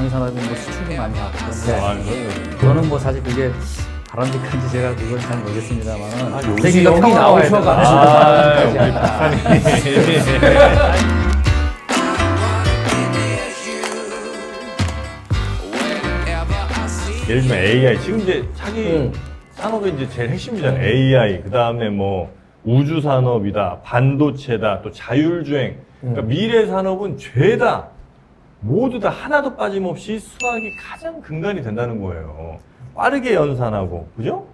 방위산업이 뭐 수출도 많이 하고 네. 그런 아, 거 그럼요. 저는 뭐 사실 그게 바람직한지 제가 그건 잘 모르겠습니다만은 아, 여기 세계가 여기. 나오셔가지고 아, 우리 박사님. 예를 들면 AI 지금 이제 차기 음. 산업의 이제 제일 핵심이잖아요. AI 그 다음에 뭐 우주 산업이다, 반도체다, 또 자율주행. 그러니까 음. 미래 산업은 죄다 모두 다 하나도 빠짐없이 수학이 가장 근간이 된다는 거예요. 빠르게 연산하고 그죠?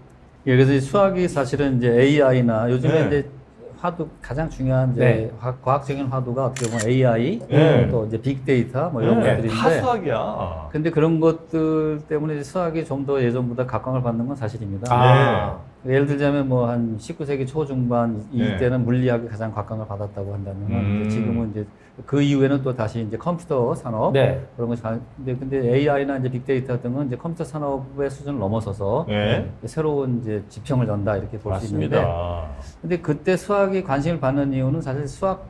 예, 그래서 이 수학이 사실은 이제 AI나 요즘에 네. 이제 화두 가장 중요한 이제 네. 화- 과학적인 화두가 어떻게 보면 AI 네. 또 이제 빅데이터 뭐 이런 네, 것들인데 다 수학이야. 근데 그런 것들 때문에 이제 수학이 좀 더 예전보다 각광을 받는 건 사실입니다. 아. 예를 들자면 뭐 한 19세기 초중반 네. 이때는 물리학이 가장 각광을 받았다고 한다면 음. 이제 지금은 이제 그 이후에는 또 다시 이제 컴퓨터 산업 네. 그런 것이 가- 근데 근데 AI나 이제 빅데이터 등은 이제 컴퓨터 산업의 수준을 넘어서서 네. 새로운 이제 지평을 연다 이렇게 볼 수 있는데. 근데 그때 수학이 관심을 받는 이유는 사실 수학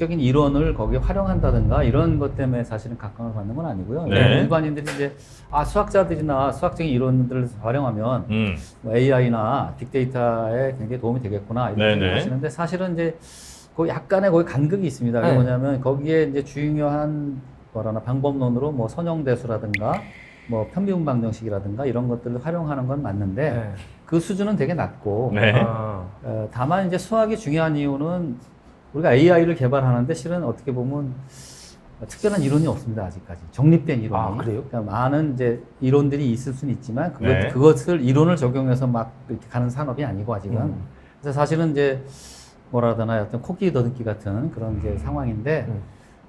적인 이론을 거기에 활용한다든가 이런 것 때문에 사실은 각광을 받는 건 아니고요. 네. 일반인들이 이제 아 수학자들이나 수학적인 이론들을 활용하면 음. 뭐 AI나 빅데이터에 굉장히 도움이 되겠구나 이렇게 네네. 생각하시는데 사실은 이제 그 약간의 거기 간극이 있습니다. 그게 네. 뭐냐면 거기에 이제 중요한 뭐라나 방법론으로 뭐 선형대수라든가 뭐 편비분 방정식이라든가 이런 것들을 활용하는 건 맞는데 네. 그 수준은 되게 낮고 네. 아. 어, 다만 이제 수학이 중요한 이유는 우리가 AI를 개발하는데 실은 어떻게 보면 특별한 이론이 없습니다 아직까지 정립된 이론이. 아, 그래요? 그러니까 많은 이제 이론들이 있을 수는 있지만 그것, 네. 그것을 이론을 적용해서 막 이렇게 가는 산업이 아니고 아직은. 음. 그래서 사실은 이제 뭐라 되나 어떤 코끼리 더듬기 같은 그런 이제 상황인데 음.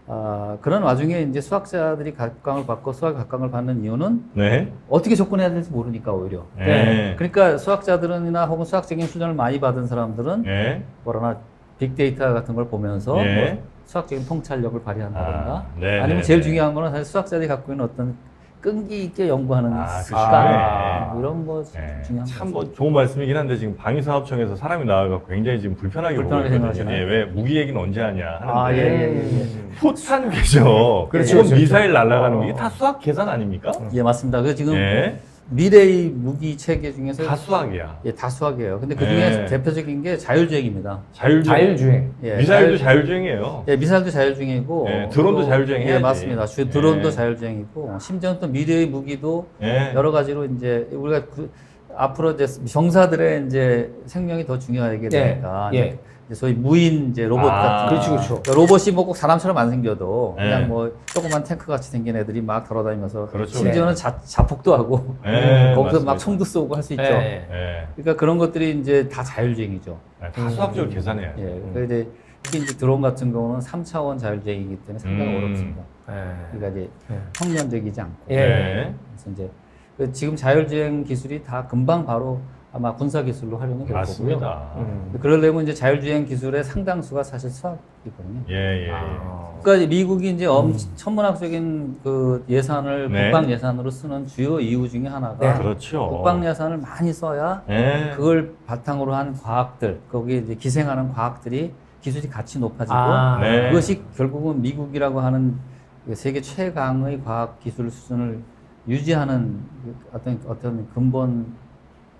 아, 그런 와중에 이제 수학자들이 각광을 받고 수학 각광을 받는 이유는 네. 어떻게 접근해야 될지 모르니까 오히려. 네. 그러니까 수학자들은이나 혹은 수학적인 수련을 많이 받은 사람들은 네. 뭐라나 빅데이터 같은 걸 보면서 네. 뭐 수학적인 통찰력을 발휘한다던가 아, 네, 아니면 네, 제일 네. 중요한 거는 사실 수학자들이 갖고 있는 어떤 끈기 있게 연구하는 아, 습관 그렇죠. 뭐 이런 거 네. 중요한 거참뭐 좋은 말씀이긴 한데 지금 방위사업청에서 사람이 나와서 굉장히 지금 불편하게 보고 불편하게 있거든요. 생각하시나요? 예, 왜 무기 얘기는 언제 하냐 하는데 아, 예, 예, 예. 음. 포탄 궤적, 그렇죠, 지금 그렇죠. 미사일 날아가는 어. 거 이게 다 수학 계산 아닙니까? 예 맞습니다. 그 지금 예, 미래의 무기 체계 중에서 다 수학이야. 예, 다 수학이에요. 근데 그 중에 네. 대표적인 게 자율주행입니다. 자율주행. 자율주행. 예, 미사일도 자율- 자율 주행이에요. 예, 미사일도 자율주행이고 예, 드론도 또- 자율주행 예, 해야지. 맞습니다. 주- 드론도 예. 자율주행이고 심지어 또 미래의 무기도 예. 여러 가지로 이제 우리가 그 앞으로 이제 병사들의 이제 생명이 더 중요하게 되니까 예, 예. 소위 무인 이제 로봇 아, 같은 그렇죠, 거. 그렇죠. 그러니까 로봇이 뭐 꼭 사람처럼 안 생겨도 예. 그냥 뭐 조그만 탱크 같이 생긴 애들이 막 돌아다니면서 그렇죠. 심지어는 자, 자폭도 하고 예, 거기서 맞습니다. 막 총도 쏘고 할 수 있죠. 예. 예. 그러니까 그런 것들이 이제 다 자율주행이죠. 다 수학적으로 계산해야 돼. 예. 그래서 이제 특히 이제 드론 같은 경우는 3차원 자율주행이기 때문에 상당히 음. 어렵습니다. 예. 그러니까 이제 예. 평면적이지 않고. 예. 네. 그래서 이제 그 지금 자율주행 기술이 다 금방 바로 아마 군사 기술로 활용이 될 거고요. 맞습니다. 음. 그러려면 이제 자율주행 기술의 상당수가 사실 수학이거든요. 예, 예, 예. 아. 그러니까 미국이 이제 엄, 천문학적인 그 예산을 네. 국방 예산으로 쓰는 주요 이유 중에 하나가 그렇죠. 국방 예산을 많이 써야 예. 그걸 바탕으로 한 과학들 거기에 이제 기생하는 과학들이 기술이 같이 높아지고 아. 네. 그것이 결국은 미국이라고 하는 그 세계 최강의 과학 기술 수준을 유지하는 그 어떤 어떤 근본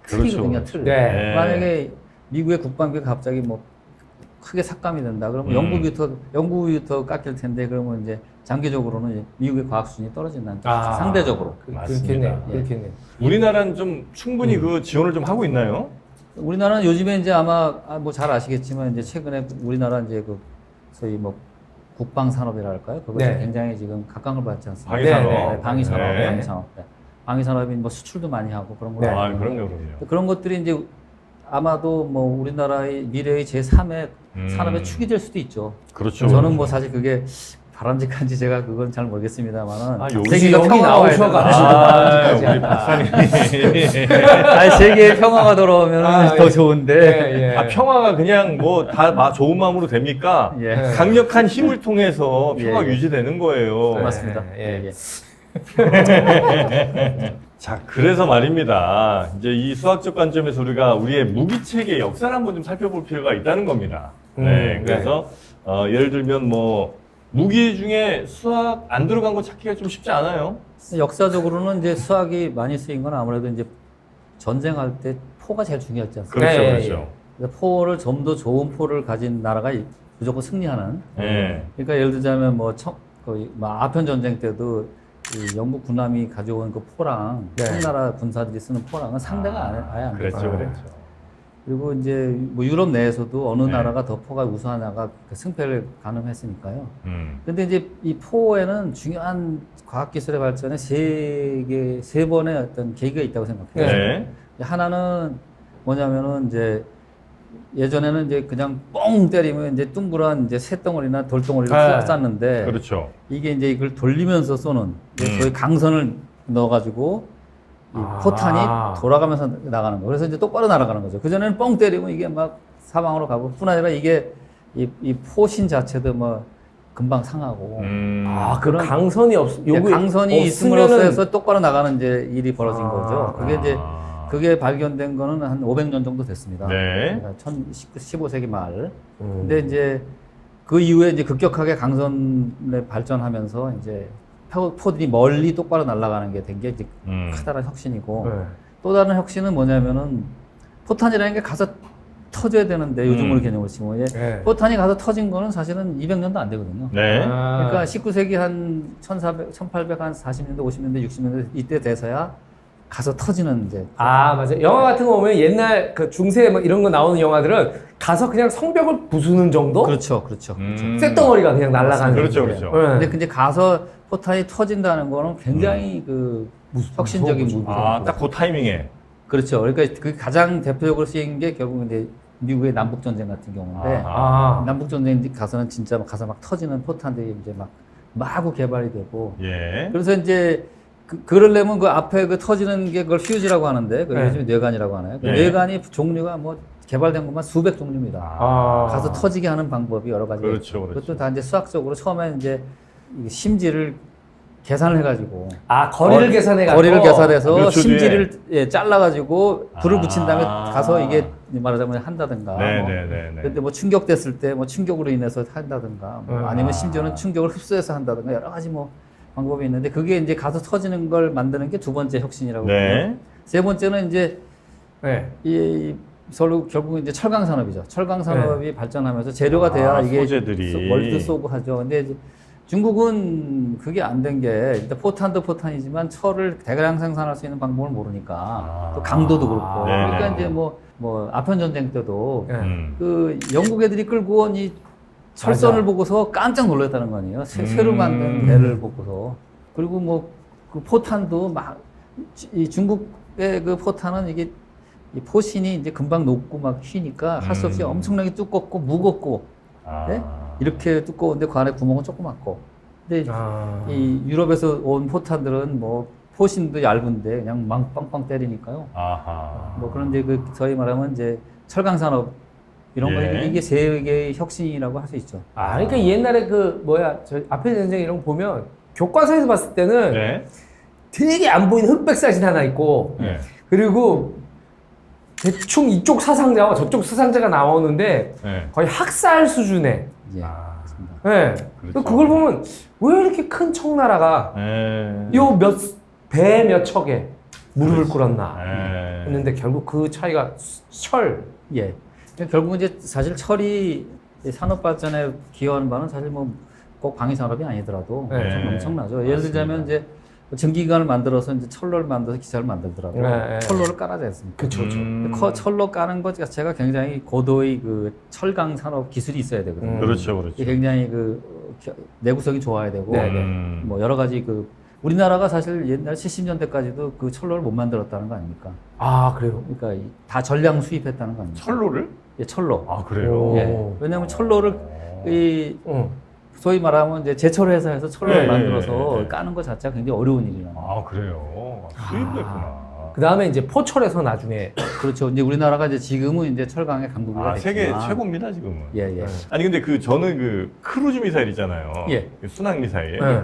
틀이거든요. 그렇죠. 틀. 네. 만약에 미국의 국방비가 갑자기 뭐 크게 삭감이 된다. 그러면 음. 연구비부터 연구비부터 깎일 텐데 그러면 이제 장기적으로는 이제 미국의 과학 수준이 떨어진다는. 아. 상대적으로. 그, 맞습니다. 그렇겠네요. 예. 그렇겠네요. 우리나라는 좀 충분히 그 지원을 좀 하고 있나요? 우리나라는 요즘에 이제 아마 뭐 잘 아시겠지만 이제 최근에 우리나라 이제 그 소위 뭐 국방 산업이라 할까요? 그것이 네. 굉장히 지금 각광을 받지 않습니까? 방위 산업. 네, 네, 방위 산업, 네. 방위 산업. 네. 방위 산업이 뭐 수출도 많이 하고 그런 거. 네. 아, 그럼요, 그럼요. 그런 것들이 이제 아마도 뭐 우리나라의 미래의 제 3의 음. 산업의 축이 될 수도 있죠. 그렇죠. 저는 뭐 사실 그게 바람직한지 제가 그건 잘 모르겠습니다만은 아, 세계가 여기 나오셔가지고. 된다. 아, 우리. 박사님. 아니 세계의 평화가 돌아오면 아, 더 예. 좋은데. 예, 예. 아, 평화가 그냥 뭐 다 좋은 마음으로 됩니까? 예. 네. 강력한 힘을 통해서 예, 평화가 예. 유지되는 거예요. 네. 맞습니다. 예. 예, 예. 자, 그래서 말입니다. 이제 이 수학적 관점에서 우리가 우리의 무기 체계 역사를 한번 좀 살펴볼 필요가 있다는 겁니다. 음, 네, 네. 그래서 어, 예를 들면 뭐 무기 중에 수학 안 들어간 거 찾기가 좀 쉽지 않아요. 역사적으로는 이제 수학이 많이 쓰인 건 아무래도 이제 전쟁할 때 포가 제일 중요했지 않습니까? 그렇죠, 네, 그렇죠. 그래서 포를 좀 더 좋은 포를 가진 나라가 무조건 승리하는. 예. 그러니까 예를 들자면 뭐, 청, 거의 뭐 아편 전쟁 때도 이 영국 군함이 가져온 그 포랑 네. 청나라 군사들이 쓰는 포랑은 상대가 안 해- 아예 안 그랬죠, 돼요. 그랬죠. 그리고 이제 뭐 유럽 내에서도 어느 네. 나라가 더 포가 우수하냐가 그 승패를 가늠했으니까요. 음. 근데 이제 이 포에는 중요한 과학기술의 발전에 세 개, 세 번의 어떤 계기가 있다고 생각해요. 네. 하나는 뭐냐면은 이제 예전에는 이제 그냥 뻥 때리면 이제 둥그란 이제 쇳덩어리나 돌덩어리를 네. 쐈는데 그렇죠. 이게 이제 이걸 돌리면서 쏘는 이제 음. 저희 강선을 넣어가지고 이 아. 포탄이 돌아가면서 나가는 거. 그래서 이제 똑바로 날아가는 거죠. 그 전에는 뻥 때리면 이게 막 사방으로 가고 뿐 아니라 이게 이, 이 포신 자체도 뭐 금방 상하고 음. 아, 그 그런- 강선이 없, 이제 요거 강선이 없으면은- 있음으로써 해서 똑바로 나가는 이제 일이 벌어진 아. 거죠. 그게 이제 아. 그게 발견된 거는 한 500년 정도 됐습니다. 네. 15세기 말. 음. 근데 이제 그 이후에 이제 급격하게 강선에 발전하면서 이제 포- 포들이 멀리 똑바로 날아가는 게 된게 이제 음. 커다란 혁신이고 네. 또 다른 혁신은 뭐냐면은 포탄이라는 게 가서 터져야 되는데 요즘으로 음. 개념을 치면 예. 네. 포탄이 가서 터진 거는 사실은 200년도 안 되거든요. 네. 아. 그러니까 19세기 한 1400, 1800, 한 40년대, 50년대, 60년대 이때 돼서야 가서 터지는 이제 아 맞아. 영화 같은 거 보면 옛날 그 중세 뭐 이런 거 나오는 영화들은 가서 그냥 성벽을 부수는 정도. 그렇죠, 그렇죠. 그렇죠. 음. 쇳덩어리가 그냥 날아가는. 그렇죠, 거예요. 그렇죠. 네. 근데 근데 가서 포탄이 터진다는 거는 굉장히 그 혁신적인 무서운 무기죠. 아, 딱 그 타이밍에. 그렇죠. 그러니까 그 가장 대표적으로 쓰인 게 결국 이제 미국의 남북 전쟁 같은 경우인데 아. 남북 전쟁 가서는 진짜 가서 막 터지는 포탄들이 이제 막 마구 개발이 되고 예. 그래서 이제 그, 그러려면 그 앞에 그 터지는 게 그걸 퓨즈라고 하는데 그 네. 요즘 뇌관이라고 하나요? 그 네. 뇌관이 종류가 뭐 개발된 것만 수백 종류입니다. 아. 가서 터지게 하는 방법이 여러 가지. 그렇죠, 그렇죠. 그것도 다 이제 수학적으로 처음에 이제 이 심지를 계산을 해가지고 아 거리를 거리- 계산해 가지고 거리를 계산해서 몇 초 뒤에. 심지를 예, 잘라가지고 불을 아. 붙인 다음에 가서 이게 말하자면 한다든가. 뭐. 네네네 네. 근데 뭐 충격됐을 때 뭐 충격으로 인해서 한다든가 뭐 음. 아니면 심지어는 충격을 흡수해서 한다든가 여러 가지 뭐 방법이 있는데 그게 이제 가서 터지는 걸 만드는 게 두 번째 혁신이라고 네. 보고요. 세 번째는 이제 네. 이 서로 결국 이제 철강 산업이죠. 철강 산업이 발전하면서 재료가 돼야 아, 이게 소재들이. 소- 월드 쏘고 하죠. 근데 이제 중국은 그게 안 된 게 일단 포탄도 포탄이지만 철을 대량 생산할 수 있는 방법을 모르니까 아. 또 강도도 그렇고 네. 그러니까 이제 뭐뭐 아편 전쟁 때도 네. 음. 그 영국 애들이 끌고 온이 철선을 맞아. 보고서 깜짝 놀랐다는 거 아니에요. 새, 음. 새로 만든 배를 보고서 그리고 뭐 그 포탄도 막 이 중국의 그 포탄은 이게 이 포신이 이제 금방 녹고 막 휘니까 할 수 없이 음. 엄청나게 두껍고 무겁고 아. 네? 이렇게 두꺼운데 그 안에 구멍은 조그맣고 근데 아. 이 유럽에서 온 포탄들은 뭐 포신도 얇은데 그냥 막 빵빵 때리니까요. 아하. 뭐 그런데 그 저희 말하면 이제 철강 산업 이런 거 예. 이게 세계의 혁신이라고 할 수 있죠. 아, 그러니까 옛날에 그 뭐야 저 앞에 전쟁 이런 거 보면 교과서에서 봤을 때는 네. 되게 안 보이는 흑백 사진 하나 있고 네. 그리고 대충 이쪽 사상자와 저쪽 사상자가 나오는데 네. 거의 학살 수준의 예. 아. 네. 그렇죠. 그걸 보면 왜 이렇게 큰 청나라가 네. 요몇배몇 척에 무릎을 꿇었나 네. 했는데 결국 그 차이가 수- 철 예. 결국은 이제 사실 철이 이 산업 발전에 기여하는 바는 사실 뭐 꼭 방위 산업이 아니더라도 네. 엄청 엄청나죠. 예를 맞습니다. 들자면 이제 전기기관을 만들어서 이제 철로를 만들어서 기차를 만들더라도 네, 네. 철로를 깔아야 됐습니다. 그쵸 그쵸 음. 커- 철로 까는 것 자체가 굉장히 고도의 그 철강 산업 기술이 있어야 되거든요. 음. 그렇죠, 그렇죠. 굉장히 그 내구성이 좋아야 되고 네, 네. 음. 뭐 여러 가지 그 우리나라가 사실 옛날 70년대까지도 그 철로를 못 만들었다는 거 아닙니까? 아 그래요 그러니까 이- 다 전량 수입했다는 거 아닙니까? 철로를? 예, 철로. 아 그래요. 오. 예. 왜냐하면 철로를 이 응. 소위 말하면 이제 제철 회사에서 철로를 네, 만들어서 네, 네. 까는 것 자체가 굉장히 어려운 일이라는 거예요. 아 그래요. 수입도 했구나. 그 다음에 이제 포철에서 나중에 그렇죠. 이제 우리나라가 이제 지금은 이제 철강의 강국이가 아 세계 최고입니다 지금은. 예, 예. 아니 근데 그 저는 그 크루즈 미사일 있잖아요. 예. 그 순항 미사일. 네.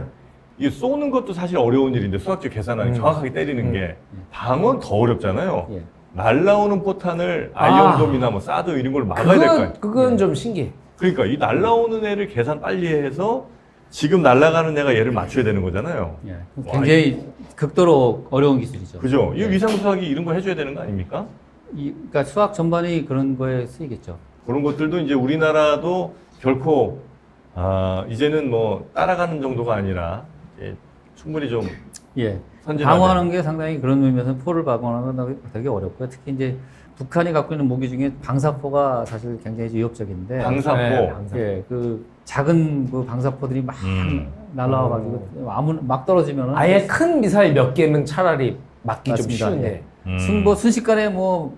이게 쏘는 것도 사실 어려운 일인데 수학적 계산하기 음. 정확하게 때리는 음. 게 방은 더 어렵잖아요. 예. 날라오는 포탄을 아. 아이언돔이나 뭐 사드 이런 걸 막아야 될 거 아니에요. 그건 그건 좀 신기해 그러니까 이 날라오는 애를 계산 빨리 해서 지금 날아가는 애가 얘를 맞춰야 되는 거잖아요. 예. 와, 굉장히 극도로 어려운 기술이죠. 그죠? 이 예. 위상 수학이 이런 거 해줘야 되는 거 아닙니까? 이, 그러니까 수학 전반이 그런 거에 쓰이겠죠. 그런 것들도 이제 우리나라도 결코 아, 이제는 뭐 따라가는 정도가 아니라 충분히 좀 예. 방어하는 게 상당히 그런 의미에서 포를 방어하는 건 되게 어렵고요. 특히 이제 북한이 갖고 있는 무기 중에 방사포가 사실 굉장히 위협적인데. 방사포. 네, 방사포. 예, 그 작은 그 방사포들이 막 음. 날라와가지고 아무 막 떨어지면은 아예 큰 미사일 몇 개면 차라리 맞기 맞습니다. 좀 쉬운데. 예. 음. 순, 뭐 순식간에 뭐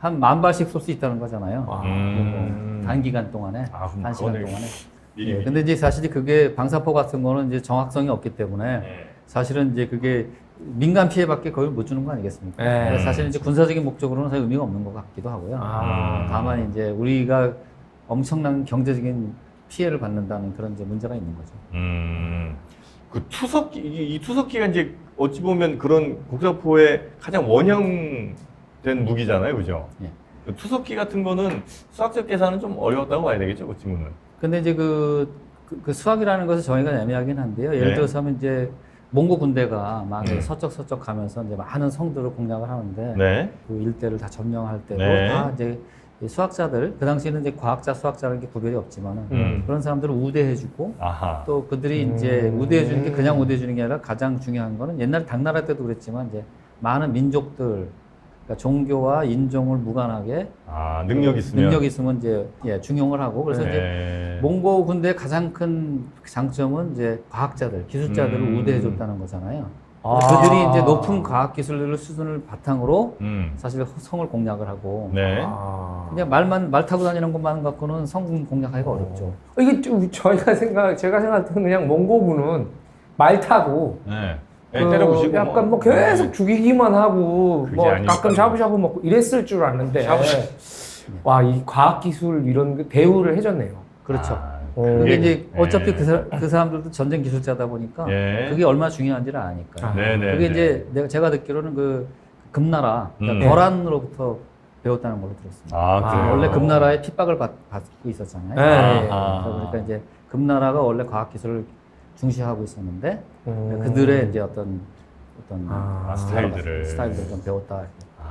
한 만 발씩 쏠 수 있다는 거잖아요. 아, 음. 단기간 동안에 아, 한 시간 그거는 동안에. 미리 예. 근데 이제 사실 그게 방사포 같은 거는 이제 정확성이 없기 때문에 네. 사실은 이제 그게 민간 피해밖에 거의 못 주는 거 아니겠습니까? 네. 사실 이제 군사적인 목적으로는 사실 의미가 없는 것 같기도 하고요. 아. 다만 이제 우리가 엄청난 경제적인 피해를 받는다는 그런 이제 문제가 있는 거죠. 음, 그 투석기, 이, 이 투석기가 이제 어찌 보면 그런 국사포의 가장 원형된 무기잖아요. 그죠? 예. 그 투석기 같은 거는 수학적 계산은 좀 어려웠다고 봐야 되겠죠. 그 친구는. 근데 이제 그, 그, 그 수학이라는 것은 정의가 애매하긴 한데요. 예를 네. 들어서 하면 이제 몽고 군대가 막 음. 서쪽 서쪽 가면서 이제 많은 성들을 공략을 하는데 네. 그 일대를 다 점령할 때도 네. 다 이제 이 수학자들 그 당시에는 이제 과학자 수학자라는 게 구별이 없지만은 음. 그런 사람들을 우대해주고 아하. 또 그들이 음. 이제 우대해주는 게 그냥 우대해주는 게 아니라 가장 중요한 거는 옛날 당나라 때도 그랬지만 이제 많은 민족들 그러니까 종교와 인종을 무관하게 아, 능력 있으면. 능력 있으면 이제 예, 중용을 하고 그래서 이제 네. 몽고 군대의 가장 큰 장점은 이제 과학자들, 기술자들을 음. 우대해 줬다는 거잖아요. 아. 그들이 이제 높은 과학 기술을 수준을 바탕으로 음. 사실 성을 공략을 하고 네. 아. 그냥 말만 말 타고 다니는 것만 갖고는 성 공략하기가 어 렵죠. 어, 이게 좀 저희가 생각 제가 생각할 때는 그냥 몽고군은 말 타고 네. 그 네, 때려부시고. 약간 뭐 계속 죽이기만 하고 그게 뭐 아니니까. 가끔 샤브샤브 먹고 이랬을 줄 아는데 샤브샤브. 와 이 과학 기술 이런 게 대우를 해줬네요. 그렇죠. 아, 어. 그게 그게- 이제 어차피 예. 그, 사, 그 사람들도 전쟁 기술자다 보니까 예. 그게 얼마나 중요한지를 아니까. 아. 네네. 그게 이제 내가 제가 듣기로는 그 금나라 그러니까 음. 거란으로부터 배웠다는 걸로 들었습니다. 아, 아, 그래요? 원래 금나라에 핍박을 받, 받고 있었잖아요. 네. 아하. 그러니까 이제 금나라가 원래 과학 기술을 중시하고 있었는데 음. 그들의 이제 어떤 어떤 아, 아, 스타일들을. 스타일들을 좀 배웠다.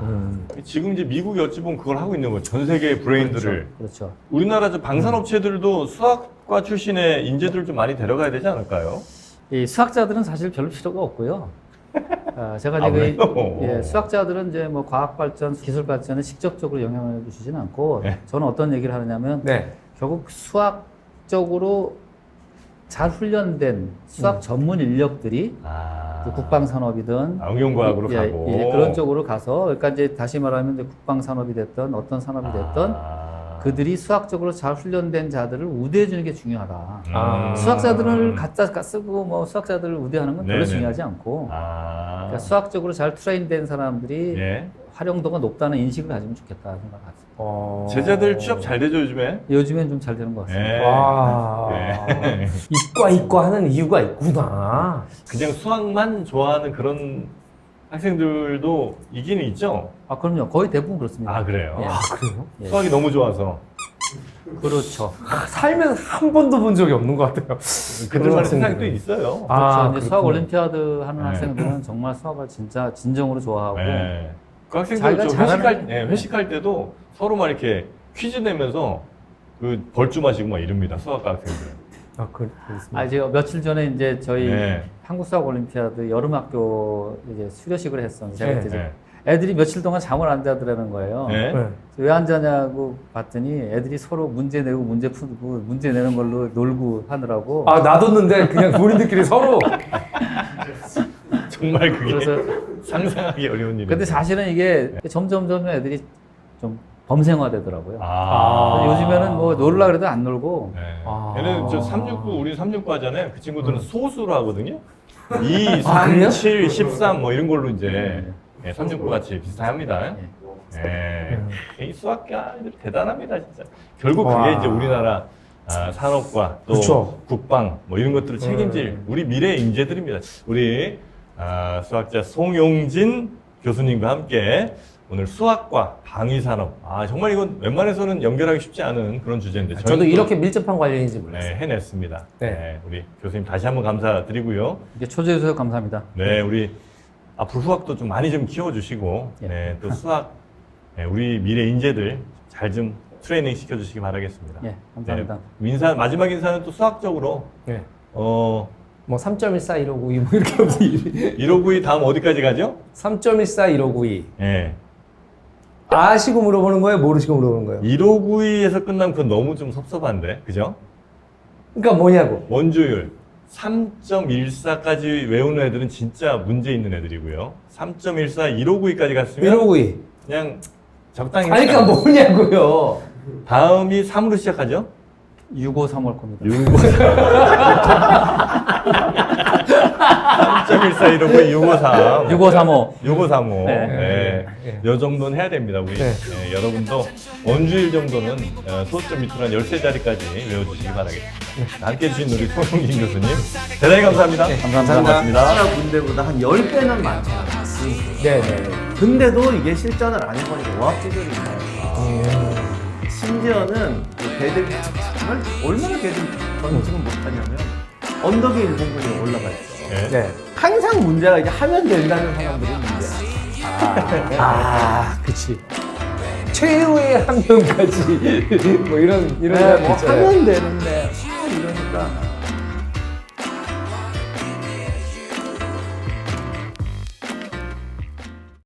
음. 지금 이제 미국이 어찌 보면 그걸 하고 있는 거죠. 전 세계의 브레인들을. 그렇죠. 우리나라 저 방산업체들도 수학과 출신의 인재들 좀 많이 데려가야 되지 않을까요? 이 수학자들은 사실 별로 필요가 없고요. 아, 제가 아, 이제 그? 예, 수학자들은 이제 뭐 과학 발전, 기술 발전에 직접적으로 영향을 주시진 않고 네. 저는 어떤 얘기를 하느냐면 네. 결국 수학적으로 잘 훈련된 수학 전문 인력들이 아, 그 국방 산업이든 아, 응용과학으로 예, 가고. 예, 그런 쪽으로 가서 그러니까 이제 다시 말하면 이제 국방 산업이 됐던 어떤 산업이 됐던 아. 그들이 수학적으로 잘 훈련된 자들을 우대해 주는 게 중요하다. 아. 수학자들을 갖다 쓰고 뭐 수학자들을 우대하는 건 별로 네네. 중요하지 않고 아. 그러니까 수학적으로 잘 트레인된 사람들이 예. 활용도가 높다는 인식을 가지면 좋겠다 생각합니다. 어... 제자들 취업 잘 되죠, 요즘에? 요즘엔 좀 잘 되는 것 같습니다. 예. 와. 네. 이과 이과 하는 이유가 있구나. 그냥 수학만 좋아하는 그런 학생들도 있기는 있죠? 아 그럼요. 거의 대부분 그렇습니다. 아, 그래요? 예. 아 그래요? 예. 수학이 너무 좋아서. 그렇죠. 살면서 한 번도 본 적이 없는 것 같아요. 그들만의 세상이 또. 있어요. 아, 그렇죠. 이제 수학. 올림피아드 하는 네. 학생들은 정말 수학을 진짜 진정으로 좋아하고 예. 그 학생들 잘하는- 회식할, 예, 회식할 때도 서로 막 이렇게 퀴즈 내면서 그 벌주 마시고 막 이럽니다. 수학과 학생들. 아 그, 그렇습니다. 아, 제가 며칠 전에 이제 저희 네. 한국 수학 올림피아드 여름 학교 이제 수료식을 했었는데 제가 네, 이제 네. 애들이 며칠 동안 잠을 안 자더라는 거예요. 네. 네. 왜안 자냐고 봤더니 애들이 서로 문제 내고 문제 풀고 문제 내는 걸로 놀고 하느라고. 아 놔뒀는데 그냥 본인들끼리 서로 정말 그게 그래서 상상하기 어려운 일이에요. 근데 사실은 이게 점점 점 애들이 좀 범생화되더라고요. 아. 요즘에는 뭐 놀라 그래도 안 놀고 네. 아. 얘는 저 369, 우리 369 하잖아요. 그 친구들은 소수로 하거든요. 2, 아, 3, 그래요? 7, 13 뭐 이런 걸로 이제 예, 369 같이 비슷합니다. 예. 예. 이 수학자들 대단합니다, 진짜. 결국 그게 와. 이제 우리나라 아, 산업과 또 그쵸. 국방 뭐 이런 것들을 책임질 우리 미래 인재들입니다. 우리 아, 수학자 송용진 교수님과 함께 오늘 수학과 방위산업. 아, 정말 이건 웬만해서는 연결하기 쉽지 않은 그런 주제인데. 저도 저희는 또, 이렇게 밀접한 관련인지 몰랐어요. 네, 해냈습니다. 네. 네, 우리 교수님 다시 한번 감사드리고요. 이게 초대해 주셔서 감사합니다. 네, 우리 앞으로 수학도 좀 많이 좀 키워주시고, 예. 네, 또 수학, 네, 우리 미래 인재들 잘 좀 트레이닝 시켜주시기 바라겠습니다. 예, 감사합니다. 네, 인사, 마지막 인사는 또 수학적으로, 네. 어, 뭐 3.14 1592 뭐 이렇게 하면 1592 다음 어디까지 가죠? 3.14 1592 예. 아시고 물어보는 거예요? 모르시고 물어보는 거예요? 1592에서 끝나면 그건 너무 좀 섭섭한데, 그죠? 그러니까 뭐냐고. 원주율 3.14까지 외우는 애들은 진짜 문제 있는 애들이고요. 3.14, 1592까지 갔으면 1592. 그냥 적당히 아니 그러니까. 뭐냐고요. 다음이 3으로 시작하죠? 6535올 겁니다. 3.14, 1592, 653. 6535. 6535. 네. 네. 네. 요 정도는 해야 됩니다. 우리 네. 네, 여러분도 원주일 정도는 어, 소수점 밑으로 한 13자리까지 외워주시기 바라겠습니다. 함께 해주신 우리 손흥진 교수님. 대단히 감사합니다. 감사합니다. 고맙습니다. 하나 문제보다 한 10배는 많잖아. 네네. 근데도 이게 실전을 안 해보니까 오합지졸이 있어요. 심지어는 그 배들 정말 얼마나 배들 전승을 못하냐면 언덕의 일본군이 올라가 있어. 네. 네. 항상 문제가 이제 하면 된다는 사람들이 문제야. 아, 그치. 최후의 한 명까지 뭐 이런 이런 네, 사람 뭐 있잖아요. 하면 되는데 아, 이러니까